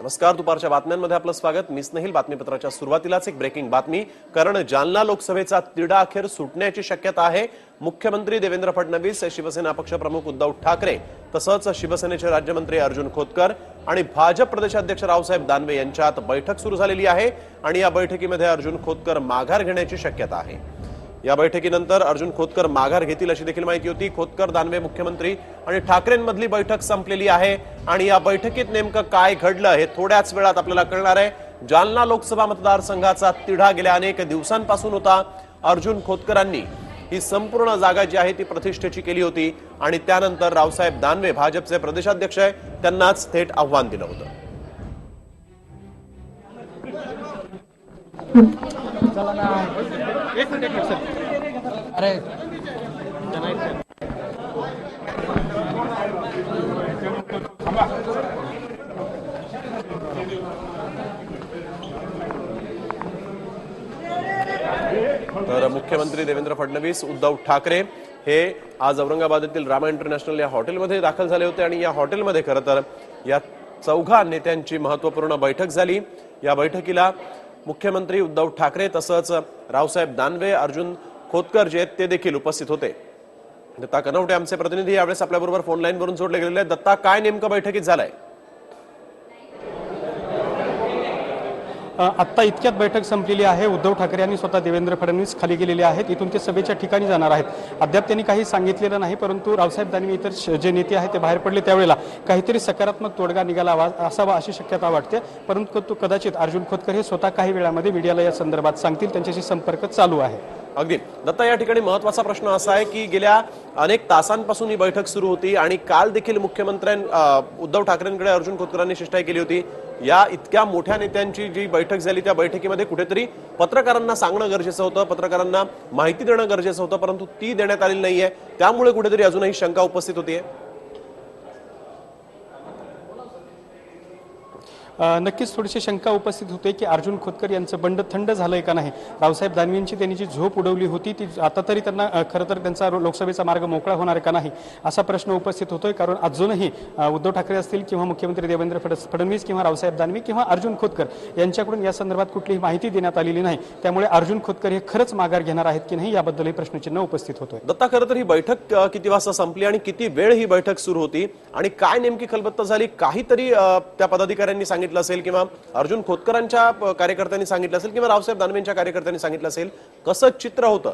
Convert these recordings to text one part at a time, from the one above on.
नमस्कार दुपारच्या बातम्यांमध्ये आपलं स्वागत. मी स्नेहिल बातमीपत्राच्या सुरुवातीलाच एक ब्रेकिंग बातमी. कारण जालना लोकसभेचा तिढा अखेर सुटण्याची शक्यता आहे. मुख्यमंत्री देवेंद्र फडणवीस शिवसेना पक्षप्रमुख उद्धव ठाकरे तसंच शिवसेनेचे राज्यमंत्री अर्जुन खोतकर आणि भाजप प्रदेशाध्यक्ष रावसाहेब दानवे यांच्यात बैठक सुरू झालेली आहे आणि या बैठकीमध्ये अर्जुन खोतकर माघार घेण्याची शक्यता आहे. या बैठकीनंतर अर्जुन खोतकर माघार घेतील अशी देखील माहिती होती. खोतकर दानवे मुख्यमंत्री आणि ठाकरेंमधली बैठक संपलेली आहे. आणि या बैठकीत नेमकं काय घडलं हे थोड्याच वेळात आपल्याला कळणार आहे. जालना लोकसभा मतदारसंघाचा तिढा गेल्या अनेक दिवसांपासून होता. अर्जुन खोतकरांनी ही संपूर्ण जागा जी आहे ती प्रतिष्ठेची केली होती. आणि त्यानंतर रावसाहेब दानवे भाजपचे प्रदेशाध्यक्ष आहे. त्यांनाच थेट आव्हान दिलं होतं. अरे. तर मुख्यमंत्री देवेंद्र फडणवीस उद्धव ठाकरे हे आज औरंगाबाद येथील रामा इंटरनॅशनल या हॉटेलमध्ये दाखल झाले होते आणि या हॉटेलमध्ये खरं तर या चौघा नेत्यांची महत्त्वपूर्ण बैठक झाली. या बैठकीला मुख्यमंत्री उद्धव ठाकरे तसंच रावसाहेब दानवे अर्जुन खोतकर जे आहेत ते देखील उपस्थित होते. दत्ता कनवटे आमचे प्रतिनिधी यावेळेस आपल्याबरोबर फोन लाईनवरून जोडले गेलेले आहेत. दत्ता काय नेमकं बैठकीत झालंय? आत्ता इतक्यात बैठक संपलेली आहे. उद्धव ठाकरे यांनी स्वतः देवेंद्र फडणवीस खाली गेलेले आहेत. इथून ते सभेच्या ठिकाणी जाणार आहेत. अद्याप त्यांनी काही सांगितलेलं नाही परंतु रावसाहेब दानवे इतर श- जे नेते आहेत ते बाहेर पडले त्यावेळेला काहीतरी सकारात्मक तोडगा निघाला असावा अशी शक्यता वाटते. परंतु कदाचित अर्जुन खोतकर हे स्वतः काही वेळामध्ये मीडियाला या संदर्भात सांगतील. त्यांच्याशी संपर्क चालू आहे. अगदी. दत्ता या ठिकाणी महत्त्वाचा प्रश्न असा आहे की गेल्या अनेक तासांपासून ही बैठक सुरू होती आणि काल देखील मुख्यमंत्र्यां उद्धव ठाकरेंकडे अर्जुन खोतकरांनी शिष्टाई केली होती. या इतक्या मोठ्या नेत्यांची जी बैठक झाली त्या बैठकीमध्ये कुठेतरी पत्रकारांना सांगणं गरजेचं होतं पत्रकारांना माहिती देणं गरजेचं होतं परंतु ती देण्यात आलेली नाहीये. त्यामुळे कुठेतरी अजूनही शंका उपस्थित होतीये. नक्कीच थोडीशी शंका उपस्थित होते की अर्जुन खोतकर यांचं बंड थंड झालंय का नाही? रावसाहेब दानवेंची त्यांनी जी झोप उडवली होती ती आता तरी त्यांना खरं तर त्यांचा लोकसभेचा मार्ग मोकळा होणार का नाही असा प्रश्न उपस्थित होतोय. कारण अजूनही उद्धव ठाकरे असतील किंवा मुख्यमंत्री देवेंद्र फड- फडणवीस किंवा रावसाहेब दानवे किंवा अर्जुन खोतकर यांच्याकडून या संदर्भात कुठलीही माहिती देण्यात आलेली नाही. त्यामुळे अर्जुन खोतकर हे खरंच माघार घेणार आहेत की नाही याबद्दलही प्रश्नचिन्ह उपस्थित होतोय. दत्ता खरं तर ही बैठक किती वाजता संपली आणि किती वेळ ही बैठक सुरू होती? आणि काय नेमकी खलबत्ता झाली? काहीतरी त्या पदाधिकाऱ्यांनी सांगितलं असेल किंवा अर्जुन खोतकरांच्या कार्यकर्त्यांनी सांगितलं असेल किंवा रावसाहेब दानवेंच्या कार्यकर्त्यांनी सांगितलं असेल कसं चित्र होतं?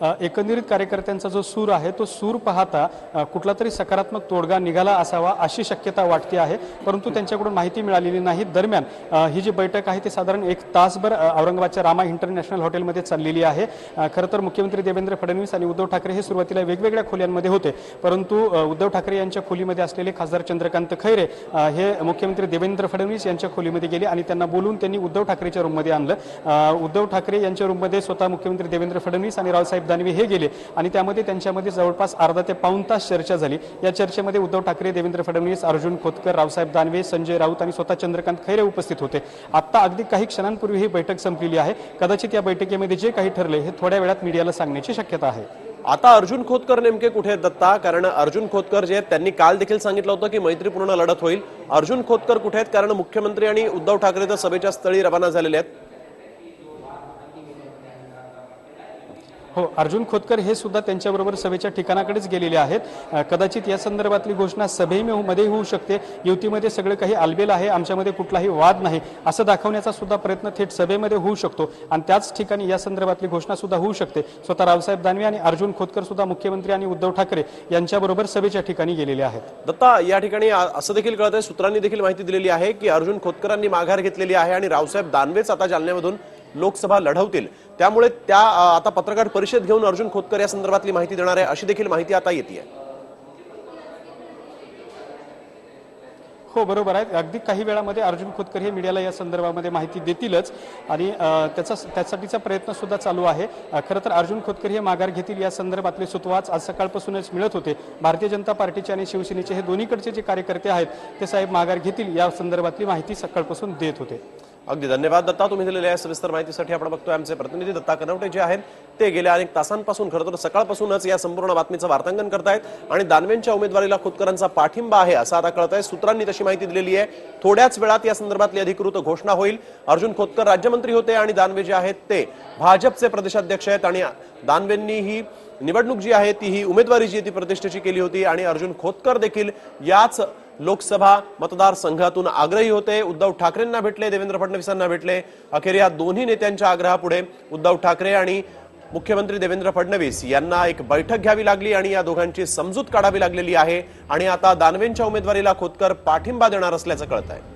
एकंदरीत कार्यकर्त्यांचा जो सूर आहे तो सूर पाहता कुठला तरी सकारात्मक तोडगा निघाला असावा अशी शक्यता वाटते आहे. परंतु त्यांच्याकडून माहिती मिळालेली नाही. दरम्यान ही जी बैठक आहे ती साधारण एक तासभर औरंगाबादच्या रामा इंटरनॅशनल हॉटेलमध्ये चाललेली आहे. खरं तर मुख्यमंत्री देवेंद्र फडणवीस आणि उद्धव ठाकरे हे सुरुवातीला वेगवेगळ्या खोल्यांमध्ये होते. परंतु उद्धव ठाकरे यांच्या खोलीमध्ये असलेले खासदार चंद्रकांत खैरे हे मुख्यमंत्री देवेंद्र फडणवीस यांच्या खोलीमध्ये गेले आणि त्यांना बोलून त्यांनी उद्धव ठाकरेच्या रूममध्ये आणलं. उद्धव ठाकरे यांच्या रूममध्ये स्वतः मुख्यमंत्री देवेंद्र फडणवीस आणि रावसाहेब दानवे हे गेले. आणि त्यामध्ये त्यांच्यामध्ये जवळपास अर्धा ते पाऊण तास चर्चा झाली. या चर्चेमध्ये उद्धव ठाकरे देवेंद्र फडणवीस अर्जुन खोतकर रावसाहेब दानवे संजय राऊत आणि स्वतः चंद्रकांत खैरे उपस्थित होते. आता अगदी काही क्षणांपूर्वी ही बैठक संपलेली आहे. कदाचित या बैठकीमध्ये जे काही ठरले हे थोड्या वेळात मीडियाला सांगण्याची शक्यता आहे. आता अर्जुन खोतकर नेमके कुठे आहेत दत्ता? कारण अर्जुन खोतकर जे आहेत त्यांनी काल देखील सांगितलं होतं की मैत्रीपूर्ण लढत होईल. अर्जुन खोतकर कुठे आहेत? कारण मुख्यमंत्री आणि उद्धव ठाकरे तर सभेच्या स्थळी रवाना झालेले आहेत. हो अर्जुन खोतकर हे सुद्धा त्यांच्याबरोबर सभेच्या ठिकाणाकडेच गेलेले आहेत. कदाचित या संदर्भातली घोषणा सभेमध्ये होऊ शकते. युतीमध्ये सगळं काही आलबेल आहे आमच्यामध्ये कुठलाही वाद नाही. असं दाखवण्याचा सुद्धा प्रयत्न थेट सभेमध्ये होऊ शकतो. आणि त्याच ठिकाणी या संदर्भातली घोषणा सुद्धा होऊ शकते. स्वतः रावसाहेब दानवे आणि अर्जुन खोतकर सुद्धा मुख्यमंत्री आणि उद्धव ठाकरे यांच्याबरोबर सभेच्या ठिकाणी गेलेले आहेत. दत्ता या ठिकाणी असं देखील कळत आहे सूत्रांनी देखील माहिती दिलेली आहे की अर्जुन खोतकरांनी माघार घेतलेली आहे आणि रावसाहेब दानवेच आता जालन्यामधून लोकसभा लढवतील. त्यामुळे त्या आता पत्रकार परिषद घेऊन अर्जुन खोतकर या संदर्भातली माहिती देणार आहे अशी देखील माहिती आता येते हो बरोबर आहे. अगदी काही वेळामध्ये अर्जुन खोतकर हे मीडियाला या संदर्भामध्ये माहिती देतीलच. आणि त्याचा त्यासाठीचा प्रयत्न सुद्धा चालू आहे. खरं तर अर्जुन खोतकर हे माघार घेतील या संदर्भातले सुतवाच आज सकाळपासूनच मिळत होते. भारतीय जनता पार्टीचे आणि शिवसेनेचे हे दोन्हीकडचे जे कार्यकर्ते आहेत ते साहेब माघार घेतील या संदर्भातली माहिती सकाळपासून देत होते. अगदी धन्यवाद दत्ता. तुम्ही दिलेल्या या सविस्तर माहितीसाठी आपण बघतोय आमचे प्रतिनिधी दत्ता कनवटे जे आहेत ते गेल्या अनेक तासांपासून खरं तर सकाळपासूनच या संपूर्ण बातमीचं वार्तांकन करतायत आणि दानवेंच्या उमेदवारीला खोतकरांचा पाठिंबा आहे असं आता कळत आहे सूत्रांनी तशी माहिती दिलेली आहे. थोड्याच वेळात या संदर्भातली अधिकृत घोषणा होईल. अर्जुन खोतकर राज्यमंत्री होते आणि दानवे जे आहेत ते भाजपचे प्रदेशाध्यक्ष आहेत आणि दानवेंनी ही निवडणूक जी आहे ती ही उमेदवारी जी आहे ती प्रतिष्ठेची केली होती आणि अर्जुन खोतकर देखील याच लोकसभा मतदारसंघातून आग्रही होते. उद्धव ठाकरेंना भेटले देवेंद्र फडणवीसांना भेटले. अखेर या दोन्ही नेत्यांच्या आग्रहापुढे उद्धव ठाकरे आणि मुख्यमंत्री देवेंद्र फडणवीस यांना एक बैठक घ्यावी लागली आणि या दोघांची समजूत काढावी लागलेली आहे. आणि आता दानवेंच्या उमेदवारीला खोतकर पाठिंबा देणार असल्याचं कळत आहे